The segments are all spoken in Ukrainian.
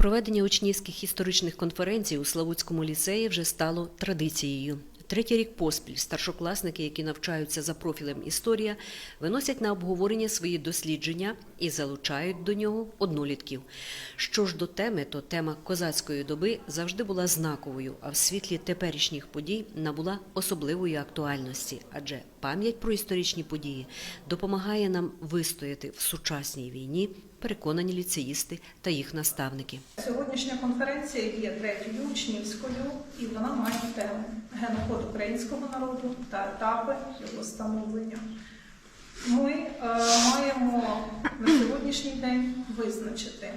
Проведення учнівських історичних конференцій у Славутському ліцеї вже стало традицією. Третій рік поспіль старшокласники, які навчаються за профілем історія, виносять на обговорення свої дослідження і залучають до нього однолітків. Що ж до теми, то тема козацької доби завжди була знаковою, а в світлі теперішніх подій набула особливої актуальності, адже пам'ять про історичні події допомагає нам вистояти в сучасній війні, переконані ліцеїсти та їх наставники. Сьогоднішня конференція є третьою учнівською, і вона має тему генофонд українського народу та етапи його становлення. Ми е, маємо на сьогоднішній день визначити,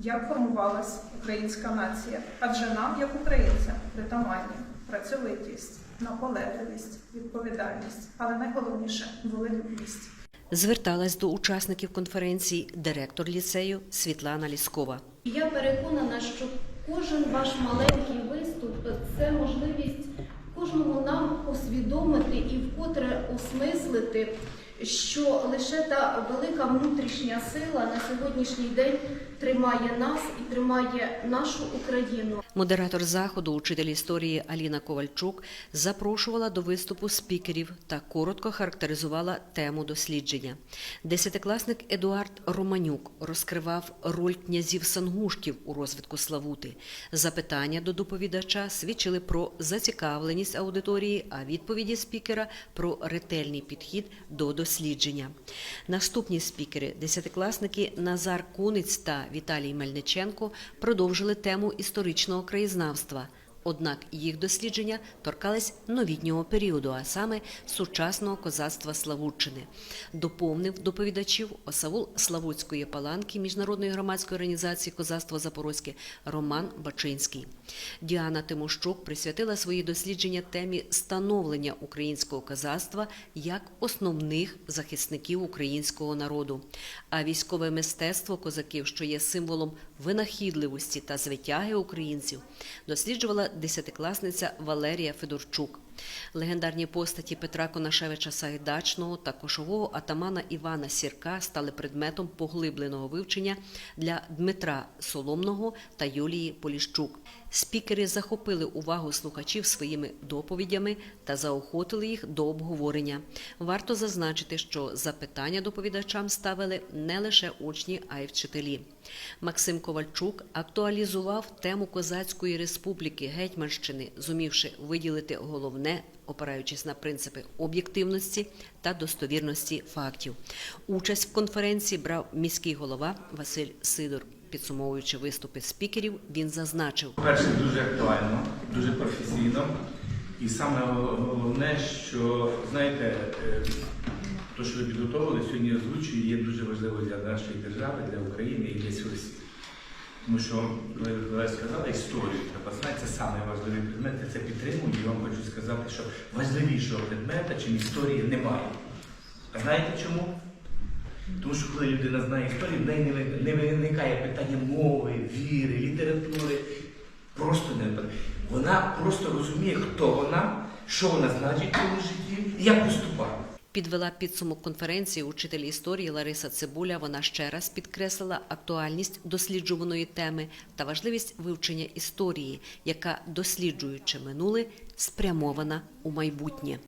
як формувалась українська нація, адже нам, як українцям, притаманні працьовитість, наполегливість, відповідальність, але найголовніше волелюбність. Зверталась до учасників конференції директор ліцею Світлана Ліскова. Я переконана, що кожен ваш маленький виступ це можливість кожному нам усвідомити і вкотре осмислити, що лише та велика внутрішня сила на сьогоднішній день тримає нас і тримає нашу Україну. Модератор заходу, учитель історії Аліна Ковальчук, запрошувала до виступу спікерів та коротко характеризувала тему дослідження. Десятикласник Едуард Романюк розкривав роль князів Сангушків у розвитку Славути. Запитання до доповідача свідчили про зацікавленість аудиторії, а відповіді спікера про ретельний підхід до дослідження. Наступні спікери, десятикласники Назар Куниць та Віталій Мельниченко, продовжили тему історичного краєзнавства. Однак їх дослідження торкались новітнього періоду, а саме сучасного козацтва Славутчини. Доповнив доповідачів осавул Славутської паланки міжнародної громадської організації Козацтво Запорозьке Роман Бачинський. Діана Тимощук присвятила свої дослідження темі становлення українського козацтва як основних захисників українського народу. А військове мистецтво козаків, що є символом винахідливості та звитяги українців, досліджувала десятикласниця Валерія Федорчук. Легендарні постаті Петра Конашевича Сагайдачного та кошового атамана Івана Сірка стали предметом поглибленого вивчення для Дмитра Соломного та Юлії Поліщук. Спікери захопили увагу слухачів своїми доповідями та заохотили їх до обговорення. Варто зазначити, що запитання доповідачам ставили не лише учні, а й вчителі. Максим Ковальчук актуалізував тему Козацької республіки Гетьманщини, зумівши виділити головне, опираючись на принципи об'єктивності та достовірності фактів. Участь в конференції брав міський голова Василь Сидор. Підсумовуючи виступи спікерів, він зазначив. Перше, дуже актуально, дуже професійно. І саме головне, що знаєте, е, те, що ви підготовили, сьогодні озвучую, є дуже важливо для нашої держави, для України і для всього. Тому що, ви ви сказали, історію треба знати, це саме важливий предмет, я це підтримую і вам хочу сказати, що важливішого предмета, чим історії, немає. А знаєте чому? Тому що коли людина знає історію, в неї не виникає питання мови, віри, літератури. Просто не. Вона просто розуміє, хто вона, що вона значить в цьому житті як поступати. Підвела підсумок конференції учитель історії Лариса Цибуля. Вона ще раз підкреслила актуальність досліджуваної теми та важливість вивчення історії, яка, досліджуючи минуле, спрямована у майбутнє.